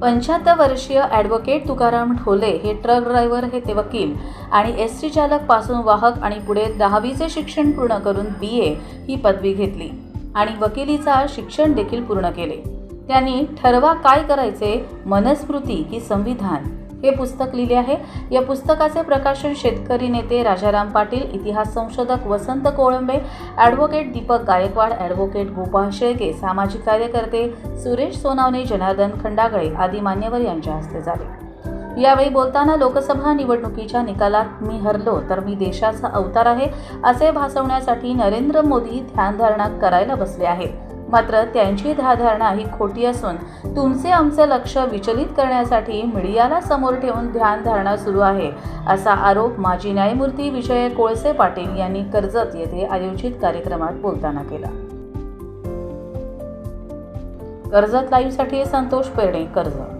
पंच्याहत्तर वर्षीय ॲडव्होकेट तुकाराम ठोले हे ट्रक ड्रायव्हर हे ते वकील आणि एस टी चालकपासून वाहक आणि पुढे दहावीचे शिक्षण पूर्ण करून बी ए ही पदवी घेतली आणि वकिलीचा शिक्षण देखील पूर्ण केले. त्यांनी ठरवा काय करायचे? मनस्मृती की संविधान? हे पुस्तक लिहिले आहे. या पुस्तकाचे प्रकाशन शेतकरी नेते राजाराम पाटील इतिहास संशोधक वसंत कोळंबे ॲडव्होकेट दीपक गायकवाड ॲडव्होकेट गोपाळ शेळके सामाजिक कार्यकर्ते सुरेश सोनावणे जनार्दन खंडागळे आदी मान्यवर यांच्या हस्ते झाले. यावेळी बोलताना लोकसभा निवडणुकीच्या निकालात मी हरलो तर मी देशाचा अवतार आहे असे भासवण्यासाठी नरेंद्र मोदी ध्यानधारणा करायला बसले आहेत. मात्र त्यांची ध्याधारणा ही खोटी असून तुमचे आमचे लक्ष विचलित करण्यासाठी मीडियाला समोर ठेवून ध्यानधारणा सुरू आहे असा आरोप माजी न्यायमूर्ती विजय कोळसे पाटील यांनी कर्जत येथे आयोजित कार्यक्रमात बोलताना केला. कर्जत लाईव्हसाठी संतोष पेरणे कर्जत.